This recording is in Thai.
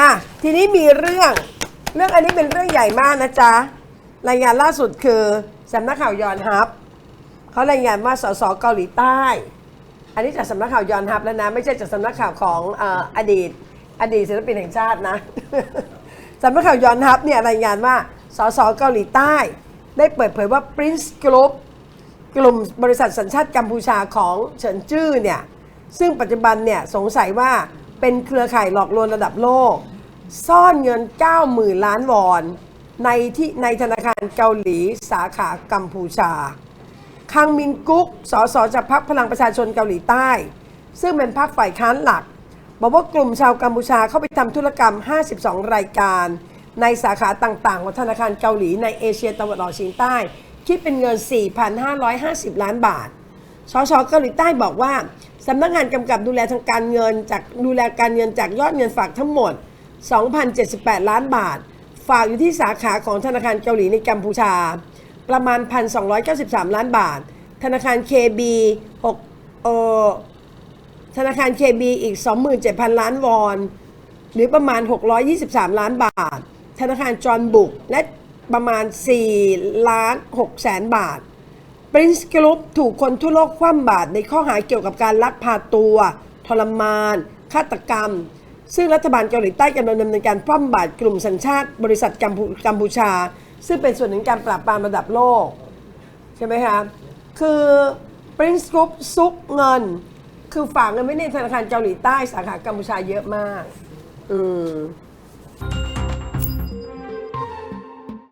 อะทีนี้มีเรื่องเรื่องอันนี้เป็นเรื่องใหญ่มากนะจ๊ะรายงานล่าสุดคือสำนักข่าวยอนฮับเขารายงานว่าสสเกาหลีใต้ อันนี้จากสำนักข่าวยอนฮับแล้วนะ ไม่ใช่จากสำนักข่าวของเอออดีต อดีตศิลปินแห่งชาตินะ สำนักข่าวยอนฮับเนี่ยรายงานว่าสสเกาหลีใต้ ได้เปิดเผยว่า Prince Group กลุ่มบริษัทสัญชาติกัมพูชาของเฉินจื้อเนี่ยซึ่งปัจจุบันเนี่ยสงสัยว่าเป็นเครือข่ายหลอกลวงระดับโลก ซ่อนเงิน 90,000 ล้านวอน ในที่ในธนาคารเกาหลีสาขากัมพูชา คังมินกุ๊กสสจากพรรคพลังประชาชนเกาหลีใต้ ซึ่งเป็นพรรคฝ่ายค้านหลัก บอกว่ากลุ่มชาวกัมพูชาเข้าไปทำธุรกรรม 52 รายการ ในสาขาต่างๆ ของธนาคารเกาหลีในเอเชียตะวันออกเฉียงใต้ คิดเป็นเงิน 4,550 ล้านบาทสชเกาหลีใต้บอกว่าสำนักงานกำกับดูแลทางการเงินจากดูแลการเงินจากยอดเงินฝากทั้งหมด 2,078 ล้านบาท ฝากอยู่ที่สาขาของธนาคารเกาหลีในกัมพูชา ประมาณ 1,293 ล้านบาท ธนาคาร KB 6เอ่อธนาคาร KB อีก 27,000 ล้านวอน หรือประมาณ 623 ล้านบาท ธนาคารจอห์นบุกและประมาณ 4 ล้าน6แสนบาท Prince Group ถูกคนทั่วโลกคว่ำบาตรในข้อหาเกี่ยวกับการลักพาตัว ทรมาน ฆาตกรรม ซึ่งรัฐบาลเกาหลีใต้กำลังดำเนินการคว่ำบาตรกลุ่มสัญชาติบริษัทกัมพูกัมพูชา ซึ่งเป็นส่วนหนึ่งการปราบปรามระดับโลก ใช่ไหมคะ คือ Prince Group ซุกเงิน คือฝากเงินไว้ในธนาคารเกาหลีใต้สาขากัมพูชาเยอะมาก อืม